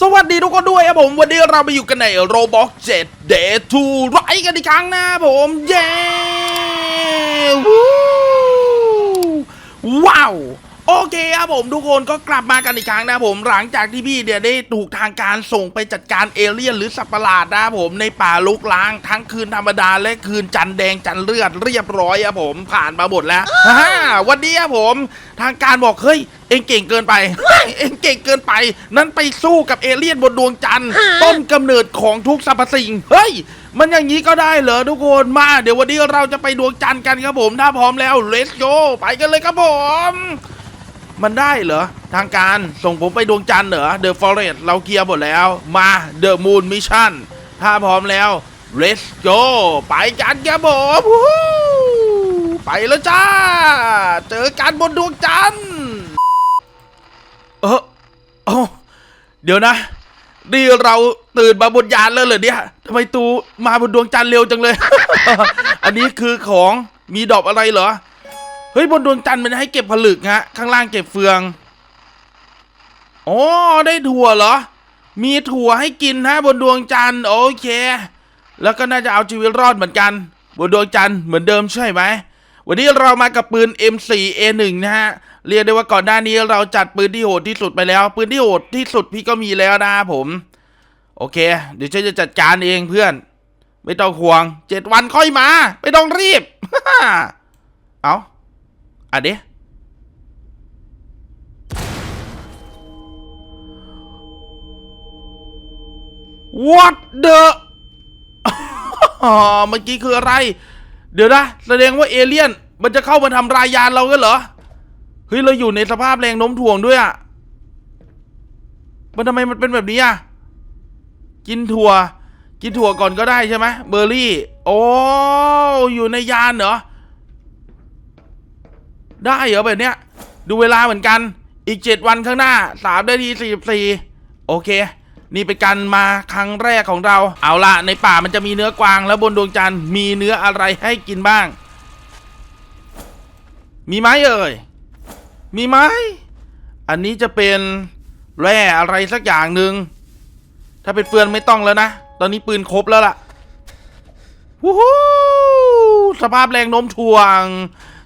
สวัสดีทุกคนด้วยครับผม วันนี้เราไปอยู่กันใน Roblox 7 Day to ไรกันอีกครั้งนะผมเย้ว้าว โอเคครับผมทุกคนก็กลับมากันอีกครั้งนะผมหลังจากที่พี่เนี่ยได้ถูกทางการส่งไปจัดการเอเลี่ยนหรือสัตว์ประหลาดนะผมในป่าลุกล้างทั้งคืนธรรมดาและคืนจันแดงจันเลือดเรียบร้อยครับผมผ่านมาหมดแล้วฮ่าวันนี้ครับผมทางการบอกเฮ้ยเองเก่งเกินไป เองเก่งเกินไป นั้นไปสู้กับเอเลี่ยนบนดวงจันทร์ต้นกำเนิดของทุกสรรพสิ่ง เฮ้ย มันอย่างนี้ก็ได้เหรอทุกคน มา เดี๋ยววันนี้เราจะไปดวงจันทร์กันครับผม ถ้าพร้อมแล้ว let's go ไปกันเลยครับผม มันได้เหรอ ทางการส่งผมไปดวงจันทร์เหรอ The Forest เราเคลียร์หมดแล้ว มา The Moon Mission ถ้าพร้อมแล้ว let's go ไปกันครับผมไปแล้วจ้า เจอกันบนดวงจันทร์เออโอ้เดี๋ยวนะนี่เราตื่นมาบนยานแล้วเหรอเนี่ยทำไมตูมาบนดวงจันทร์เร็วจังเลย อันนี้คือของมีดอกอะไรเหรอ เฮ้ยบนดวงจันทร์มันให้เก็บผลึกฮะข้างล่างเก็บเฟืองอ๋อได้ถั่วเหรอ มีถั่วให้กินฮะบนดวงจันทร์โอเค แล้วก็น่าจะเอาชีวิตรอดเหมือนกัน บนดวงจันทร์เหมือนเดิมใช่ไหมวันนี้เรามากับปืน M4A1 นะฮะเรียกได้ว่าก่อนหน้านี้เราจัดปืนที่โหดที่สุดไปแล้ว ปืนที่โหดที่สุดพี่ก็มีแล้วนะผม โอเค เดี๋ยวฉันจะจัดการเองเพื่อน ไม่ต้องห่วงเจ็ดวันค่อยมา ไม่ต้องรีบ เอา อะเดี๋ยว What the อ๋อเมื่อกี้คืออะไร เดี๋ยวนะ แสดงว่าเอเลี่ยน มันจะเข้ามาทำรายยานเรากันเหรอ เฮ้ย เราอยู่ในสภาพแรงโน้มถ่วงด้วยอะมันทำไมมันเป็นแบบนี้อะ กินถั่ว กินถั่วก่อนก็ได้ใช่ไหมเบอร์รี่ โอ้ อยู่ในยานเหรอ ได้เหรอแบบเนี้ย ดูเวลาเหมือนกันอีกเจ็ดวันข้างหน้าสามนาทีสี่สี่โอเค นี่เป็นการมาครั้งแรกของเรา เอาละในป่ามันจะมีเนื้อกวาง แล้วบนดวงจันทร์มีเนื้ออะไรให้กินบ้าง มีไหมเอ่ย มีไหมอันนี้จะเป็นแร่อะไรสักอย่างหนึ่งถ้าเป็นเฟือนไม่ต้องแล้วนะ ตอนนี้ปืนครบแล้วล่ะวู้ฮู้สภาพแรงโน้มถ่วง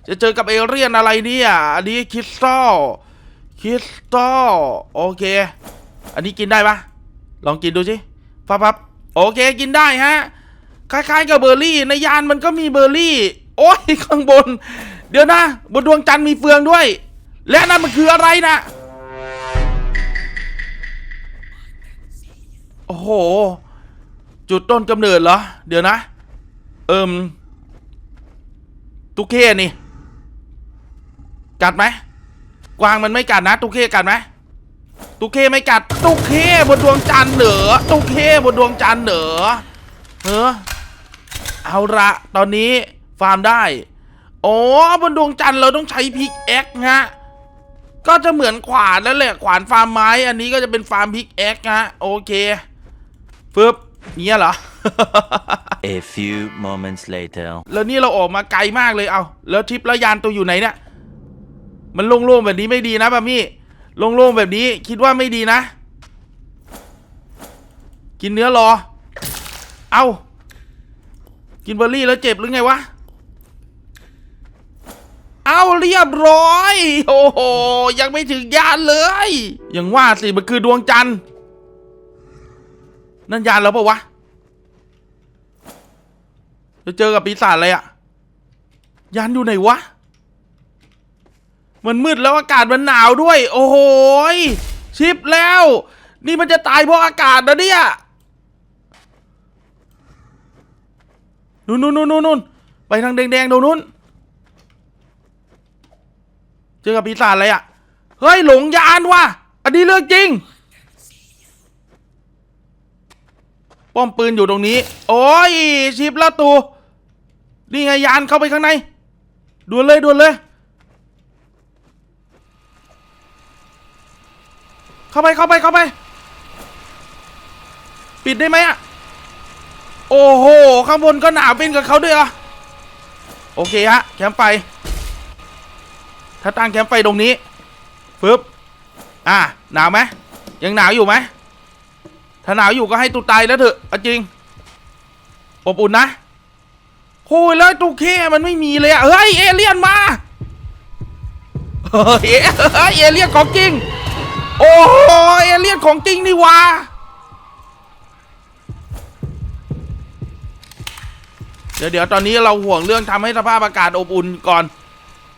จะเจอกับเอเรียนอะไรเนี่ยอันนี้คริสตัลคริสตัลโอเค อันนี้กินได้ปะลองกินดูสิฟับฟับโอเคกินได้ฮะคล้ายๆกับเบอร์รี่ ในยานมันก็มีเบอร์รี่ โอ้ยข้างบน เดี๋ยวนะ บนดวงจันทร์มีเฟืองด้วย และนั่นมันคืออะไรนะโอ้โห จุดต้นกำเนิดเหรอ เดี๋ยวนะ เอิมตุกเข้นี่ กัดไหมกวางมันไม่กัดนะตุกเข้กัดไหมตุกเข้ไม่กัดตุกเข้บนดวงจันทร์เหนอตุกเข้บนดวงจันทร์เหนอเออเอาละตอนนี้ฟาร์มได้โอ้บนดวงจันทร์เราต้องใช้พิกแอ็กฮะก็จะเหมือนขวานนั่นแหละขวานฟาร์มไม้อันนี้ก็จะเป็นฟาร์มพิกแอ็กฮะโอเคฟึบเนี่ยเหรอ A few moments later. แล้วนี่เราออกมาไกลมากเลยเอาแล้วทริประยานตัวอยู่ไหนเนี่ย มันโล่งๆแบบนี้ไม่ดีนะปามี่โล่งๆแบบนี้คิดว่าไม่ดีนะ กินเนื้อรอ เอากินเบอร์รี่แล้วเจ็บหรือไงวะ เอาเรียบร้อย โอ้โห ยังไม่ถึงยานเลยยังว่าสิ มันคือดวงจันทร์ นั่นยานแล้วปะวะ จะเจอกับปีศาจอะไรอะยานอยู่ไหนวะ มันมืดแล้วอากาศมันหนาวด้วย โอ้โหชิปแล้ว นี่มันจะตายเพราะอากาศนะเนี่ยนู่นนู่นนู่นนู่นไปทางแดงๆตรงนู้นเจอกับปีศาจอะไรอะเฮ้ยหลงยานว่ะ อันนี้เรื่องจริง ป้อมปืนอยู่ตรงนี้ โอ้ยชิปแล้วตู นี่ไงยานเข้าไปข้างในด่วนเลยด่วนเลย เข้าไปเข้าไปเข้าไป ปิดได้ไหมอะโอ้โห ข้างบนก็หนาวเป็นกับเขาด้วยเหรอโอเคฮะ แคมป์ไฟถ้าตั้งแคมป์ไฟตรงนี้ฟึบอะหนาวไหมยังหนาวอยู่ไหมถ้าหนาวอยู่ก็ให้ตูตายแล้วเถอะจริง อบอุ่นนะโอ้ยแล้วตูเคมันไม่มีเลยอะเฮ้ย เอเลี่ยนมา เฮ้ยเฮ้ยเอเลี่ยนของจริง โอ้โหเอเลี่ยนของจริงนี่วะเดี๋ยวเดี๋ยวตอนนี้เราห่วงเรื่องทำให้สภาพอากาศอบอุ่นก่อน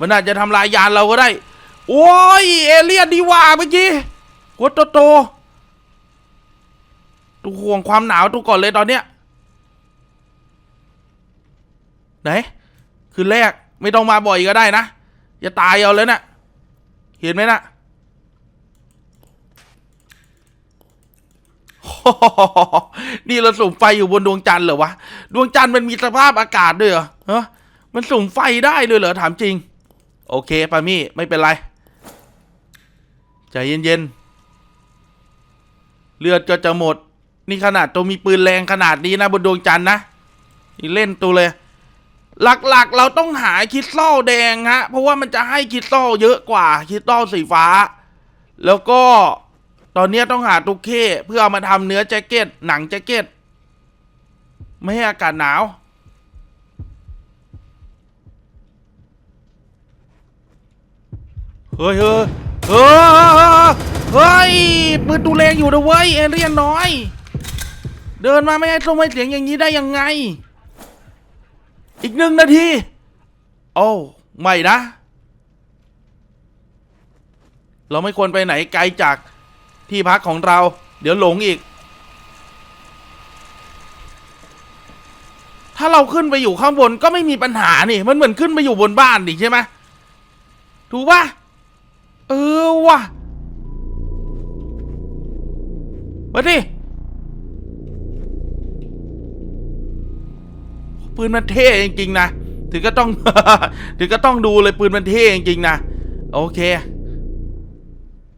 มันอาจจะทำลายยานเราก็ได้ โอ้ยเอเลี่ยนดีว่าเมื่อกี้หัวโตโตๆตูห่วงความหนาวตูก่อนเลยตอนเนี้ยไหนคืนแรกไม่ต้องมาบ่อยก็ได้นะ อย่าตายเอาเลยนะ่ะเห็นไหมนะ่ะ นี่เราสุ่มไฟอยู่บนดวงจันทร์เหรอวะ ดวงจันทร์มันมีสภาพอากาศด้วยเหรอฮะมันสุ่มไฟได้เลยเหรอถามจริง โอเคปามี่ไม่เป็นไรใจเย็นๆเลือดก็จะหมด นี่ขนาดตัวมีปืนแรงขนาดนี้นะบนดวงจันทร์นะนี่เล่นตัวเลย หลักๆ เราต้องหาคริสตัลแดงฮะ เพราะว่ามันจะให้คิสตัลเยอะกว่าคิสตัลสีฟ้า แล้วก็ ตอนนี้ต้องหาตุกเข้เพื่อเอามาทำเนื้อแจ็คเก็ต หนังแจ็คเก็ต ไม่ให้อากาศหนาว เฮ้ยเฮ้ยเฮ้ยเฮ้ยปืนตูเลงอยู่นะเว้ยเอเลี่ยนน้อย เดินมาไม่ให้ส่งไม่เสียงอย่างนี้ได้ยังไง อีกหนึ่งนาที โอ้ไม่นะ เราไม่ควรไปไหนไกลจาก ที่พักของเรา เดี๋ยวหลงอีก ถ้าเราขึ้นไปอยู่ข้างบนก็ไม่มีปัญหานี่ มันเหมือนขึ้นไปอยู่บนบ้านดิใช่ไหมถูกปะเออว่ะมาดิปืนมันเท่จริงๆนะ ถึงก็ต้อง ถึงก็ต้องดูเลยปืนมันเท่จริงๆนะ โอเค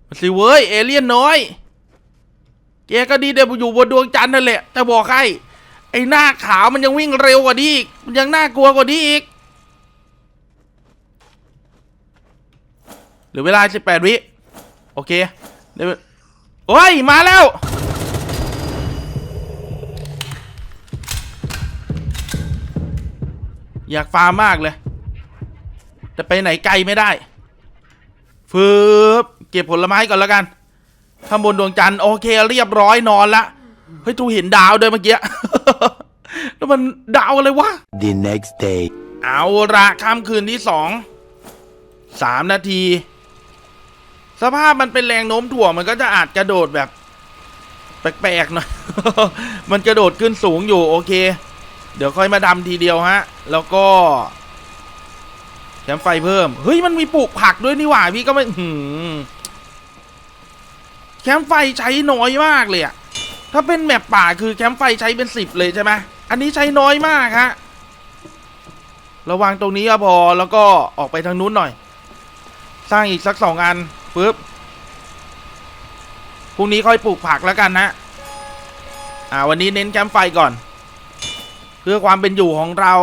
มาสิเว้ยเอเลี่ยนน้อย แกก็ดีเดี๋ยวอยู่บนดวงจันทร์นั่นแหละแต่บอกให้ไอ้หน้าขาวมันยังวิ่งเร็วกว่านี้อีก มันยังน่ากลัวกว่านี้อีกหลือเวลา18วิ โอเคเดี๋ยวโอ้ย มาแล้ว อยากฟาร์มมากเลย แต่ไปไหนไกลไม่ได้ฟืบ เก็บผลไม้ก่อนแล้วกัน ข้างบนดวงจันทร์โอเค เรียบร้อยนอนละ เฮ้ยทูเห็นดาวด้วยเมื่อกี้ แล้วมันดาวอะไรวะ The next day. เอาละค่ำคืนที่สอง สามนาที สภาพมันเป็นแรงโน้มถ่วงมันก็จะอาจกระโดดแบบ แปลกๆหน่อย มันกระโดดขึ้นสูงอยู่โอเค เดี๋ยวค่อยมาดำทีเดียวฮะ แล้วก็แคมป์ไฟเพิ่ม เฮ้ย มันมีปลูกผักด้วยนี่หว่า พี่ก็ไม่หืมแคมป์ไฟใช้น้อยมากเลยอะถ้าเป็นแมปป่าคือแคมป์ไฟใช้เป็นสิบเลยใช่ไหมอันนี้ใช้น้อยมากฮะระวังตรงนี้ก็พอแล้วก็ออกไปทางนู้นหน่อย สร้างอีกสักสองอันปึ๊บพรุ่งนี้ค่อยปลูกผักแล้วกันนะอ่าวันนี้เน้นแคมป์ไฟก่อน เพื่อความเป็นอยู่ของเรา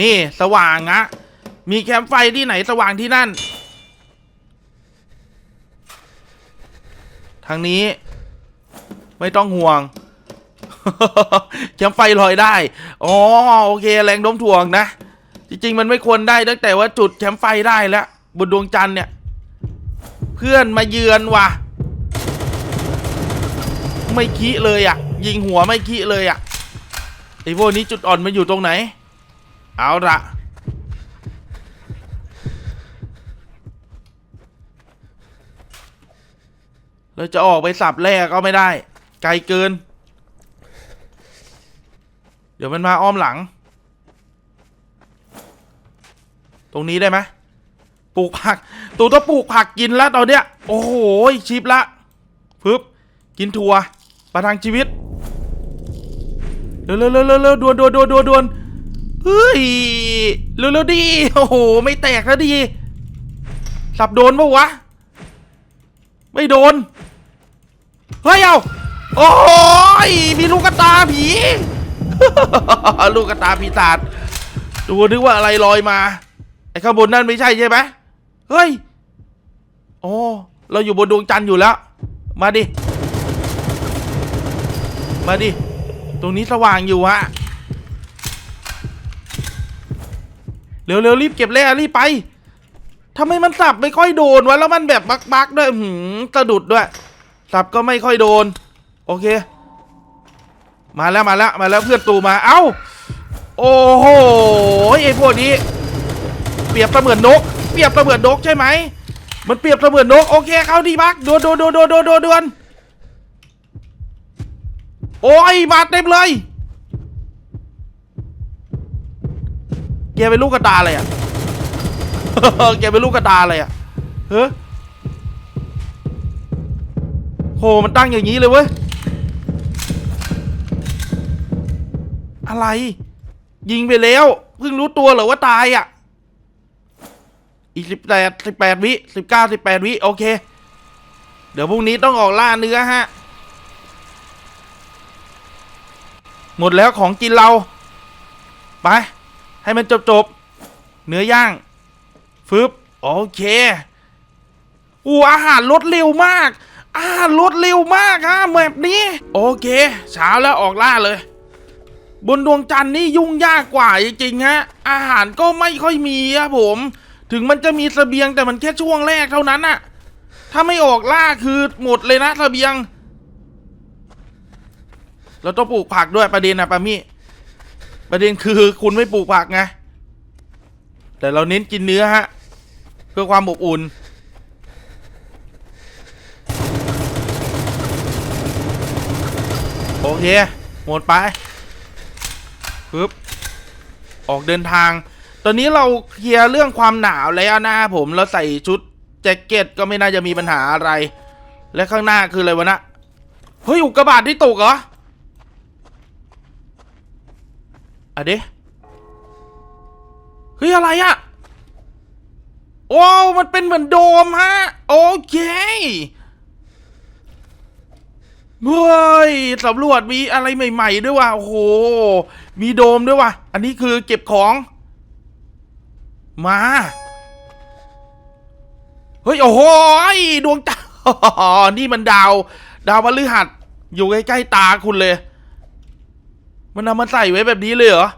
นี่สว่างอะมีแคมป์ไฟที่ไหนสว่างที่นั่น ทางนี้ ไม่ต้องห่วงแคมไฟลอยได้ อ๋อโอเค แรงโน้มถ่วงนะ จริง ๆ มันไม่ควรได้ตั้งแต่ว่าจุดแคมไฟได้แล้วบนดวงจันทร์เนี่ย เพื่อนมาเยือนว่ะ ไม่คิเลยอะ ยิงหัวไม่คิเลยอะไอ้พวกนี้จุดอ่อนมันอยู่ตรงไหน เอาละ เราจะออกไปสับแรกก็ไม่ได้ ไกลเกิน เดี๋ยวมันมาอ้อมหลัง ตรงนี้ได้ไหมปลูกผัก ตูต้องปลูกผักกินแล้วตอนเนี้ย โอ้โหชิปละปึ๊บกินถั่วประทังชีวิตเร็วเร็วเร็วเร็วเร็วด่วนด่วนด่วนด่วนด่วนเฮ้ยเร็วเร็วดีโอ้โห ไม่แตกแล้วดีสับโดนปะวะ ไม่โดน เฮ้ยเอาโอ้ยมีลูกกระตาผี ลูกกระตาปีศาจดูนึกว่าอะไรลอยมาไอ้ข้างบนนั่นไม่ใช่ใช่ไหมเฮ้ยโอ้เราอยู่บนดวงจันทร์อยู่แล้ว มาดิ มาดิ ตรงนี้สว่างอยู่ฮะ เร็วๆรีบเก็บแร่รีบไปทำไมมันสับไม่ค่อยโดนวะ แล้วมันแบบบักๆด้วยหืมสะดุดด้วย สับก็ไม่ค่อยโดน โอเค มาแล้วมาแล้วมาแล้วเพื่อนตูมา เอ้า โอ้โหไอ้พวกนี้ เปรียบเสมือนนก เปรียบเสมือนนกใช่ไหม มันเปรียบเสมือนนก โอเค เข้าดีบักโดวนดวนดวนดวนดวนดวนดนโอ้ยมาเต็มเลยแกเป็นลูกกระตาอะไรอะแกเป็นลูกกระตาอะไรอะเฮ้ย โหมันตั้งอย่างนี้เลยเว้ย อะไร ยิงไปแล้ว เพิ่งรู้ตัวเหรอว่าตายอะ อีกสิบแปดสิบแปดวิสิบเก้าสิบแปดวิ โอเค เดี๋ยวพรุ่งนี้ต้องออกล่าเนื้อฮะ หมดแล้วของกินเรา ไป ให้มันจบจบเนื้อย่าง ฟึบ โอเค อูอาหารลดเร็วมาก อาหารลดเร็วมากฮะแบบนี้ โอเคเช้าแล้วออกล่าเลย บนดวงจันทร์นี่ยุ่งยากกว่าจริงๆฮะ อาหารก็ไม่ค่อยมีครับผม ถึงมันจะมีเสบียงแต่มันแค่ช่วงแรกเท่านั้นอะถ้าไม่ออกล่าคือหมดเลยนะเสบียง เราต้องปลูกผักด้วยประเด็นนะปามี่ ประเด็นคือคุณไม่ปลูกผักไง แต่เราเน้นกินเนื้อฮะ เพื่อความอบอุ่น โอเค หมดไปปึ๊บออกเดินทาง ตอนนี้เราเคลียร์เรื่องความหนาวแล้วนะผมเราใส่ชุดแจ็คเก็ตก็ไม่น่าจะมีปัญหาอะไร และข้างหน้าคืออะไรวะนะเฮ้ยอุกกาบาตที่ตกเหรออะเดเฮ้ยอะไรอะโอ้ มันเป็นเหมือนโดมฮะ โอเค เฮ้ยสำรวจมีอะไรใหม่ ๆ ด้วยว่ะโอ้โห มีโดมด้วยว่ะ อันนี้คือเก็บของ มา เฮ้ย โอ้โหยดวงตานี่มันดาว ดาวพฤหัส อยู่ใกล้ๆตาคุณเลย มันเอามาใส่ไว้แบบนี้เลยเหรอ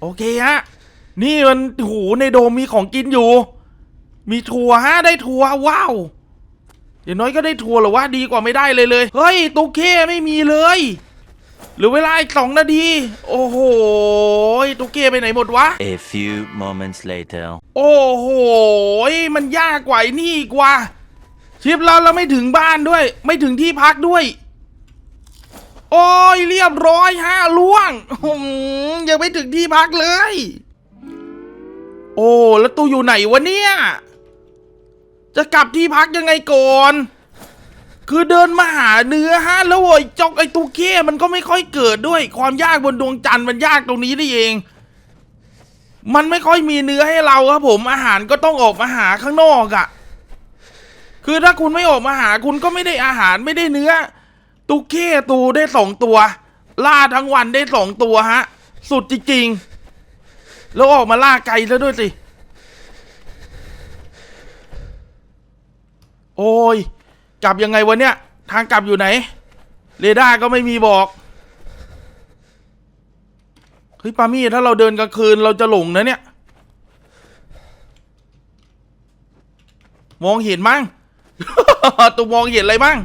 โอเคฮะ นี่มันหูในโดมมีของกินอยู่ มีถั่วฮะ ได้ถั่วว้าว อย่างน้อยก็ได้ถั่วเหรอวะดีกว่าไม่ได้เลยเลย เฮ้ยตุ๊กเคไม่มีเลยเหรือเวลาอีกสองนาที โอ้โหตุ๊กเคไปไหนหมดวะ A few moments later. โอ้โหมันยากกว่าไอ้นี่อีกว่า ชิปเราเราไม่ถึงบ้านด้วย ไม่ถึงที่พักด้วย โอ้ยเรียบร้อยฮะล่วงหืมยังไม่ถึงที่พักเลย โอ้แล้วตู้อยู่ไหนวะเนี่ย จะกลับที่พักยังไงก่อน คือเดินมาหาเนื้อฮะแล้วโอ้ยจอกไอตูเค้มันก็ไม่ค่อยเกิดด้วย ความยากบนดวงจันทร์มันยากตรงนี้นี่เอง มันไม่ค่อยมีเนื้อให้เราครับผมอาหารก็ต้องออกมาหาข้างนอกอะ่ะ คือถ้าคุณไม่ออกมาหาคุณก็ไม่ได้อาหารไม่ได้เนื้อตุกเค้ตูได้สองตัว ล่าทั้งวันได้สองตัวฮะ สุดจริงๆแล้วออกมาล่าไกลซะด้วยสิ โอ้ยกลับยังไงวะเนี่ย ทางกลับอยู่ไหน เรดาร์ก็ไม่มีบอก เฮ้ยปามี่ถ้าเราเดินกลางคืนเราจะหลงนะเนี่ย มองเห็นมั้งตัวมองเห็นอะไรบ้าง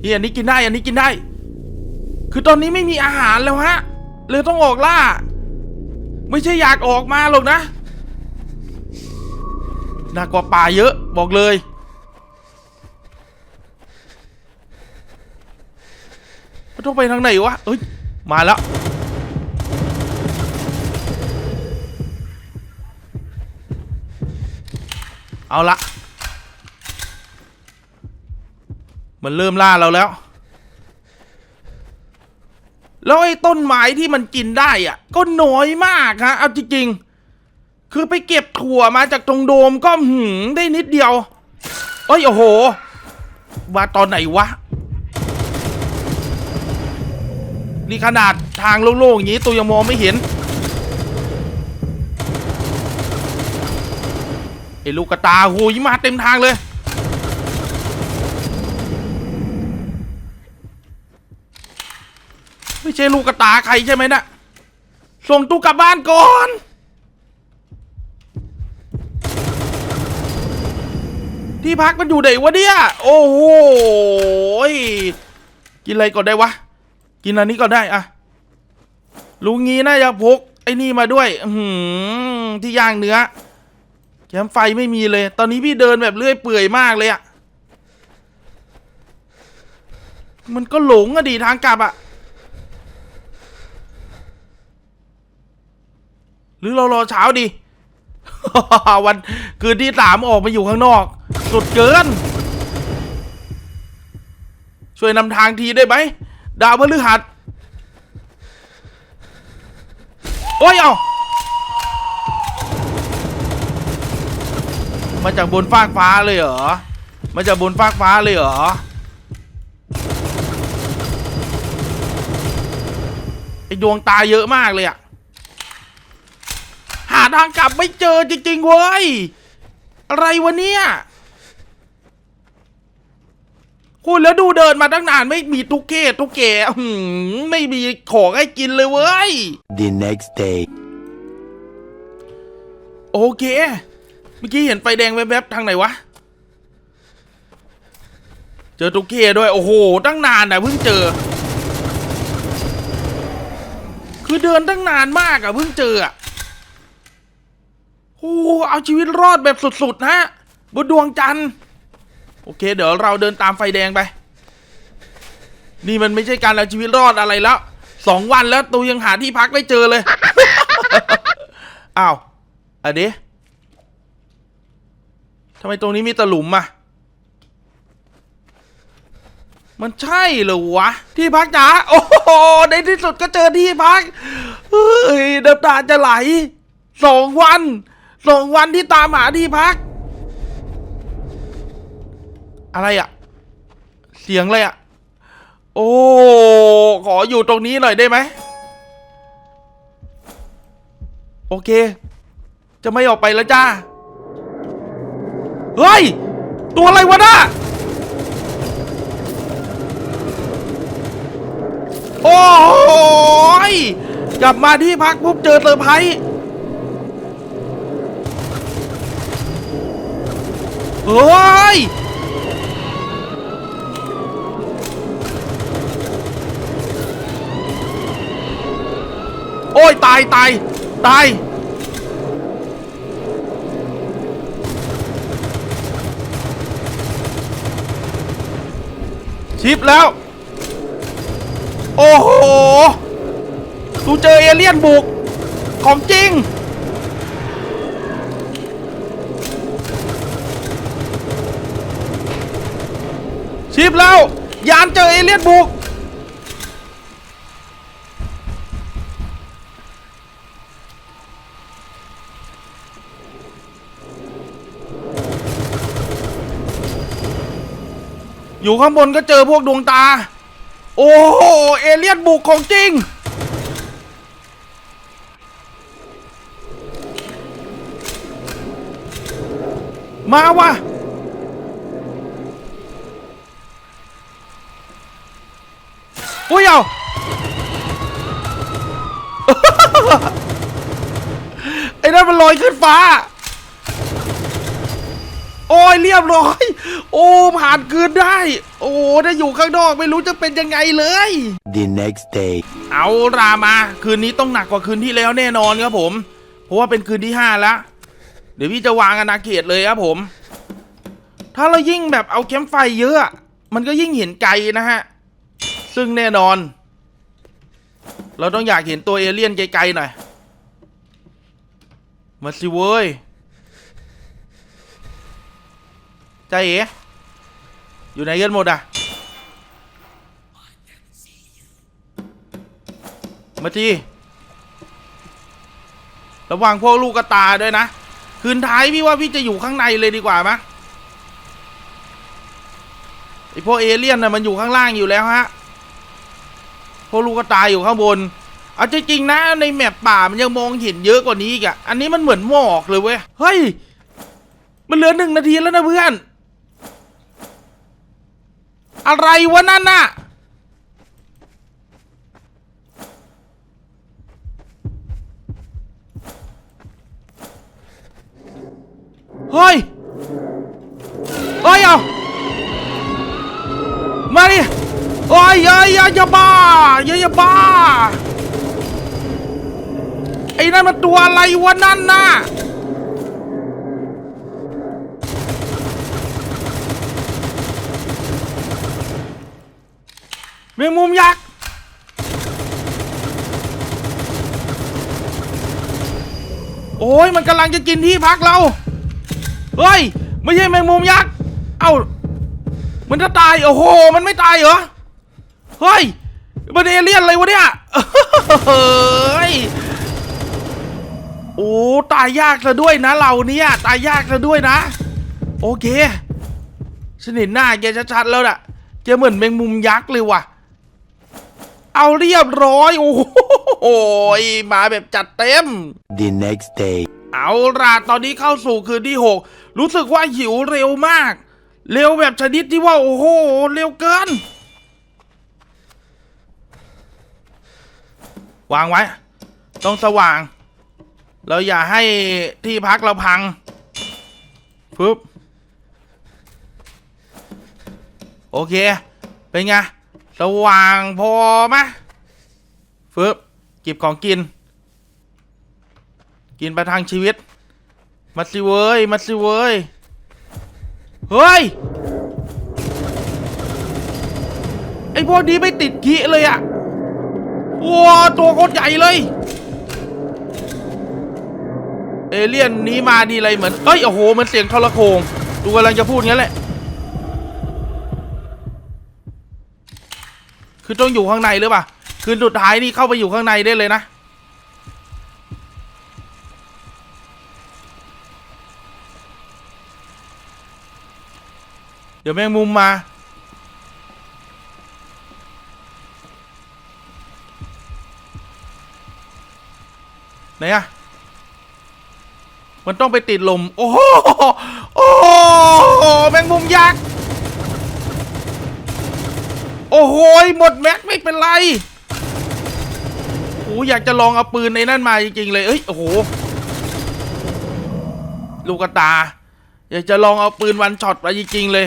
เฮียอันนี้กินได้ อันนี้กินได้ คือตอนนี้ไม่มีอาหารแล้วฮะ เลยต้องออกล่า ไม่ใช่อยากออกมาหรอกนะ น่ากว่าป่าเยอะบอกเลย ต้องไปทางไหนวะ เอ้ย มาแล้ว เอาละ มันเริ่มล่าเราแล้ว แล้วไอ้ต้นไม้ที่มันกินได้อะ ก็น้อยมากฮะ เอาจริงๆ คือไปเก็บถั่วมาจากตรงโดมก็หืมได้นิดเดียวเอ้ยโอ้โหว่าตอนไหนวะนี่ขนาดทางโล่งๆอย่างนี้ตัวยังมองไม่เห็นไอ้ลูกกระตาหูยมาเต็มทางเลยไม่ใช่ลูกกระตาใครใช่ไหมนะ่ะส่งตู้กลับบ้านก่อน ที่พักมันอยู่ไหนวะเนี่ย โอ้โหกินอะไรก่อนได้วะ กินอันนี้ก่อนได้อะลุงงี้น่าจะพกไอ้นี่มาด้วย อืที่ย่างเนื้อแคมไฟไม่มีเลย ตอนนี้พี่เดินแบบเลื่อยเปื่อยมากเลยอะมันก็หลงอะดีทางกลับอะหรือเรารอเช้าดี วันคืนที่สามออกมาอยู่ข้างนอก สุดเกิน ช่วยนำทางทีได้ไหม ดาวพฤหัส โอ้ย เอามาจากบนฟากฟ้าเลยเหรอ มาจากบนฟากฟ้าเลยเหรอ ไอดวงตาเยอะมากเลยอะ ทางกลับไม่เจอจริงๆเว้ย อะไรวะเนี่ย คุณแล้วดูเดินมาตั้งนานไม่มีทุกเกตทุกเกะหืมไม่มีของให้กินเลยเว้ย The next day. โอเค เมื่อกี้เห็นไฟแดงแวบๆทางไหนวะ เจอตุ๊กเกด้วย โอ้โห ตั้งนานนะเพิ่งเจอ คือเดินตั้งนานมากอะเพิ่งเจออะ โอ้เอาชีวิตรอดแบบสุดๆนะบนดวงจันทร์โอเค เดี๋ยวเราเดินตามไฟแดงไป นี่มันไม่ใช่การเอาชีวิตรอดอะไรแล้วสองวันแล้วตูยังหาที่พักไม่เจอเลยอ้าวอะเดะทำไมตรงนี้มีตะหลุมอะมันใช่เหรอวะ ที่พักจ๋าโอ้โหในที่สุดก็เจอที่พักเฮ้ยน้ำตาจะไหลสองวัน สองวันที่ตามหาที่พัก อะไรอะเสียงอะไรอะโอ้ ขออยู่ตรงนี้หน่อยได้ไหม โอเค จะไม่ออกไปแล้วจ้า เฮ้ย ตัวอะไรวะน่ะโอ้ยกลับมาที่พักปุ๊บเจอเซอร์ไพรส์ ฮ้ยโอ้ย ตายตายตายชิปแล้ว โอ้โหกูเจอเอเลี่ยนบุก ของจริง ชิปแล้ว ยานเจอเอเลี่ยนบุก อยู่ข้างบนก็เจอพวกดวงตา โอ้โหเอเลี่ยนบุกของจริงมาวะ อุ้ยเอาไอ้นั่นมันลอยขึ้นฟ้า โอ้ยเรียบร้อย โอ้ผ่านคืนได้ โอ้ถ้าอยู่ข้างนอกไม่รู้จะเป็นยังไงเลย The next day. เอารามา คืนนี้ต้องหนักกว่าคืนที่แล้วแน่นอนครับผม เพราะว่าเป็นคืนที่ห้าแล้ว เดี๋ยวพี่จะวางอาณาเขตเลยครับผม ถ้าเรายิ่งแบบเอาแคมป์ไฟเยอะ มันก็ยิ่งเห็นไกลนะฮะ ซึ่งแน่นอน เราต้องอยากเห็นตัวเอเลี่ยนไกลๆหน่อย มาสิเว้ยใจเอ๋อยู่ไหนกันหมดอะ มาทีระวังพวกลูกกระตาด้วยนะ คืนท้ายพี่ว่าพี่จะอยู่ข้างในเลยดีกว่ามะไอพวกเอเลี่ยนน่ะมันอยู่ข้างล่างอยู่แล้วฮะ พวกลูก็ตายอยู่ข้างบนเอาจริงๆนะในแมปป่ามันยังมองเห็นเยอะกว่านี้อีกอะอันนี้มันเหมือนหมอกเลยเว้ย เฮ้ย มันเหลือหนึ่งนาทีแล้วนะเพื่อน อะไรวะนั่นน่ะ เฮ้ย เฮ้ยเอา มาดิ โอ้ยอย่ายายาบ้ายายาบ้า ไอ้นั่นมันตัวอะไรวะนั่นน่ะแมงมุมยักษ์โอ้ยมันกำลังจะกินที่พักเรา เฮ้ย ไม่ใช่แมงมุมยักษ์ เอ้า มันจะตาย โอ้โห มันไม่ตายเหรอ เฮ้ย มันเอเลี่ยนอะไรวะเนี่ยเฮ้ยโอ้ตายยากซะด้วยนะเราเนี่ยตายยากซะด้วยนะ โอเคฉันเห็นหน้าแกชัดๆแล้วน่ะแกเหมือนแมงมุมยักษ์เลยว่ะ เอาเรียบร้อย โอ้โหมาแบบจัดเต็ม The next day. เอาล่ะตอนนี้เข้าสู่คืนที่ 6 รู้สึกว่าหิวเร็วมาก เร็วแบบชนิดที่ว่า โอ้โห เร็วเกิน วางไว้ ต้องสว่าง เราอย่าให้ที่พักเราพังปึ๊บโอเค เป็นไง สว่างพอไหมฟึบเก็บของกิน กินประทังชีวิต มาสิเว้ย มาสิเว้ย เฮ้ย ไอพวกนี้ไม่ติดขี้เลยอะ ว้าตัวโคตรใหญ่เลย เอเลี่ยนนี้มาดีอะไรเหมือนเอ้ยโอ้โหมันเสียงทรโขงดูกำลังจะพูดงั้นแหละ คือต้องอยู่ข้างในหรือเปล่าคือสุดท้ายนี่เข้าไปอยู่ข้างในได้เลยนะเดี๋ยวแมงมุมมา ไหนอะมันต้องไปติดลม โอ้โหโอ้โหแมงมุมยักษ์ โอ้โหหมดแม็กไม่เป็นไรโอ้อยากจะลองเอาปืนในนั่นมาจริงๆเลย เอ้ย โอ้โห ลูกตา อยากจะลองเอาปืนวันช็อตไปจริงๆเลย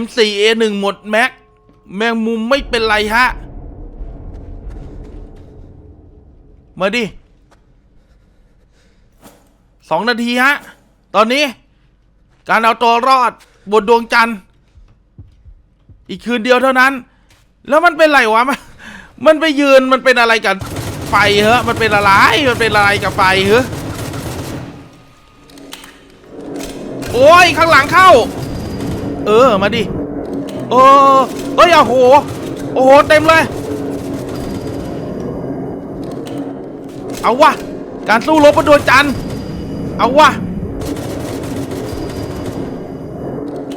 M4A1 หมดแม็ก แมงมุมไม่เป็นไรฮะ มาดิ สองนาทีฮะ ตอนนี้ การเอาตัวรอดบนดวงจันทร์ อีกคืนเดียวเท่านั้น แล้วมันเป็นไรวะมันมันไปยืนมันเป็นอะไรกันไฟเหรอมันเป็นอะไร มันเป็นอะไรกับไฟเหรอโอ้ย ข้างหลังเข้า เออ มาดิ เออเฮ้ยโอ้โห โอ้โห เต็มเลย เอาวะ การสู้รบบนดวงจันทร์ เอาวะ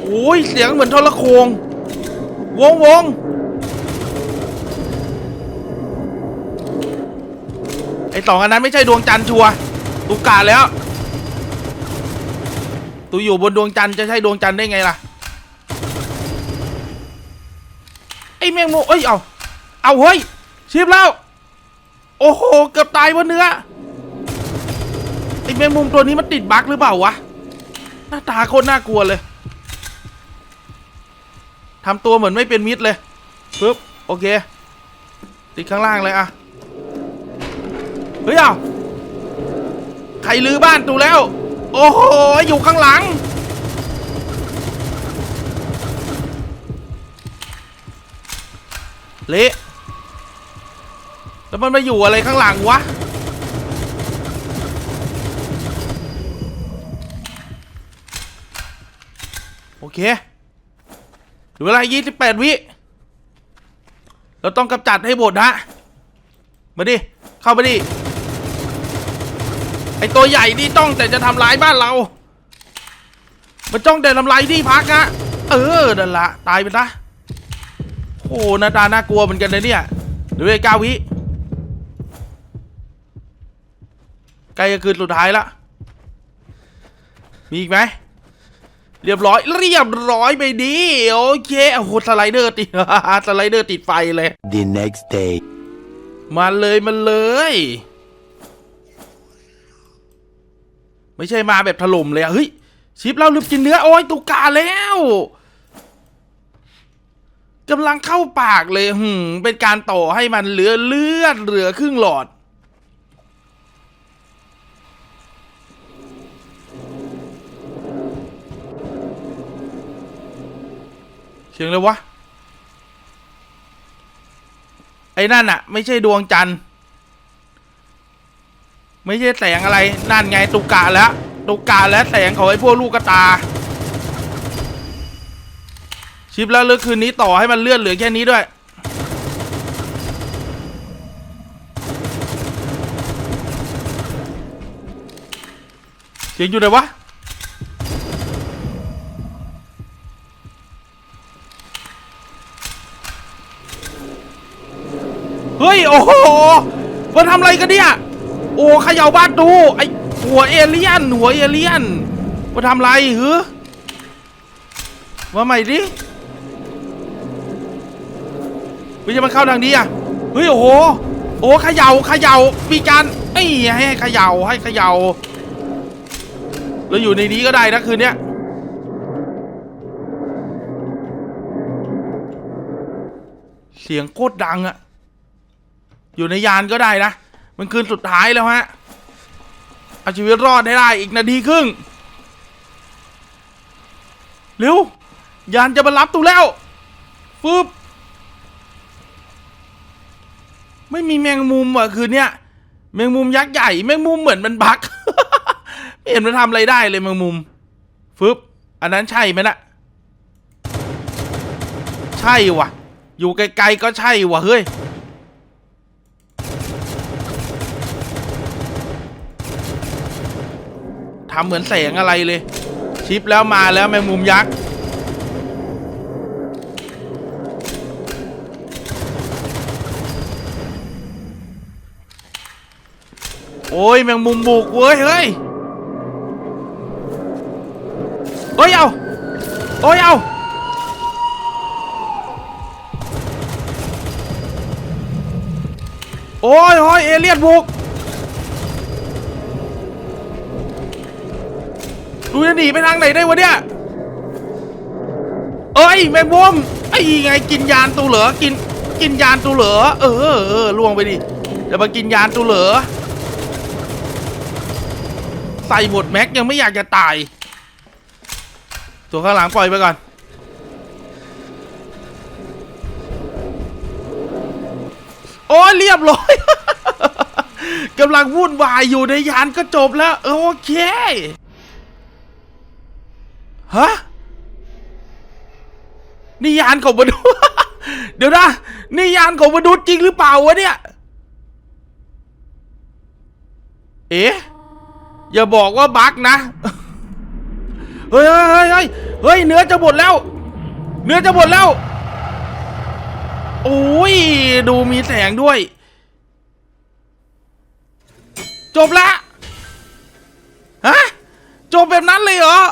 โอ้ย เสียงเหมือนทรโขงวงวงไอสองอันนั้นไม่ใช่ดวงจันทร์ชัวร์ตูกาแล้วตูอยู่บนดวงจันทร์จะใช่ดวงจันทร์ได้ไงล่ะ ไอแมงมุมเอ้ยเอา เอาเฮ้ยชิบแล้ว โอ้โห เกือบตายบนเนื้อ ไอแมงมุมตัวนี้มันติดบั๊กหรือเปล่าวะ หน้าตาโคตรน่ากลัวเลยทำตัวเหมือนไม่เป็นมิตรเลยปึ๊บโอเค ติดข้างล่างเลยอะเฮ้ยเอาใครลือบ้านตูแล้ว โอ้โห อยู่ข้างหลัง เละแล้วมันมาอยู่อะไรข้างหลังวะ เคเหลือเวลา28 วิ เราต้องกำจัดให้หมดฮะ มาดิ เข้ามาดิ ไอตัวใหญ่นี่ต้องแต่จะทำร้ายบ้านเรา มันจ้องแต่ทำลายที่พักฮะ เออนั่นละ ตายไปซะโอ้หน้าตาน่ากลัวเหมือนกันเลยเนี่ยเหลือเวลาเก้าวิใกล้จะคืนสุดท้ายละ มีอีกไหม เรียบร้อย เรียบร้อยไปดี โอเคโอ้โหสไลเดอร์ติด สไลเดอร์ติดไฟเลย The next day. มาเลยมาเลย ไม่ใช่มาแบบถล่มเลยอะเฮ้ย ชิปเราลืมกินเนื้อ โอ้ยตุกกาแล้วกำลังเข้าปากเลยหืมเป็นการต่อให้มันเหลือเลือดเหลือครึ่งหลอด เสียงเลยวะ ไอ้นั่นอะไม่ใช่ดวงจันทร์ ไม่ใช่แสงอะไร นั่นไงตุกกะแล้ว ตุกกะและแสงของไอ้พวกลูกกระตา ชิปแล้วเลือกคืนนี้ต่อให้มันเลื่อนเหลือแค่นี้ด้วยเสียงอยู่ไหนวะ เฮ้ย โอ้โหมันทำอะไรกันเนี่ย โอ้เขย่าบ้านดูไอหัวเอเลี่ยน หัวเอเลี่ยนมาทำอะไรหือมาใหม่ดิไม่ใช่มันเข้าทางนี้อะเฮ้ยโอ้โห โอ้เขย่าเขย่ามีการไอ้ให้เขย่าให้เขย่าเราอยู่ในนี้ก็ได้นะคืนเนี้ยเสียงโคตรดังอะ อยู่ในยานก็ได้นะ มันคืนสุดท้ายแล้วฮะ เอาชีวิตรอดให้ได้อีกนาทีครึ่ง เร็ว ยานจะมารับตูแล้วฟึบไม่มีแมงมุมอะคืนเนี้ยแมงมุมยักษ์ใหญ่แมงมุมเหมือนมันบักไม่เห็นมันทำอะไรได้เลยแมงมุมฟึบอันนั้นใช่ไหมนะ่ะใช่วะอยู่ไกลๆก็ใช่วะเฮ้ย ทำเหมือนแสงอะไรเลย ชิปแล้วมาแล้วแมงมุมยักษ์โอ้ยแมงมุมบุกเว้ยเฮ้ยโอ้ยเอาโอ้ยเอาโอ้ยโอ้ยเอเลี่ยนบุก ดูจะหนีไปทางไหนได้วะเนี่ย เอ้ยแมงมุมไอ้ไงกินยานตูเหรอกินกินยานตูเหรอเออเออล่วงไปดิจะมากินยานตูเหรอใส่หมดแม็กยังไม่อยากจะตาย ตัวข้างหลังปล่อยไปก่อน โอ้ยเรียบร้อย กำลังวุ่นวายอยู่ในยานก็จบแล้ว โอเค ฮะนี่ยานของมนุษย์ เดี๋ยวนะนี่ยานของมนุษย์จริงหรือเปล่าวะเนี่ย เอ๊ะอย่าบอกว่าบั๊กนะ เฮ้ยเฮ้ยเฮ้ยเฮ้ยเนื้อจะหมดแล้ว เนื้อจะหมดแล้วโอ้ยดูมีแสงด้วย จบละ ฮะ จบแบบนั้นเลยเหรอ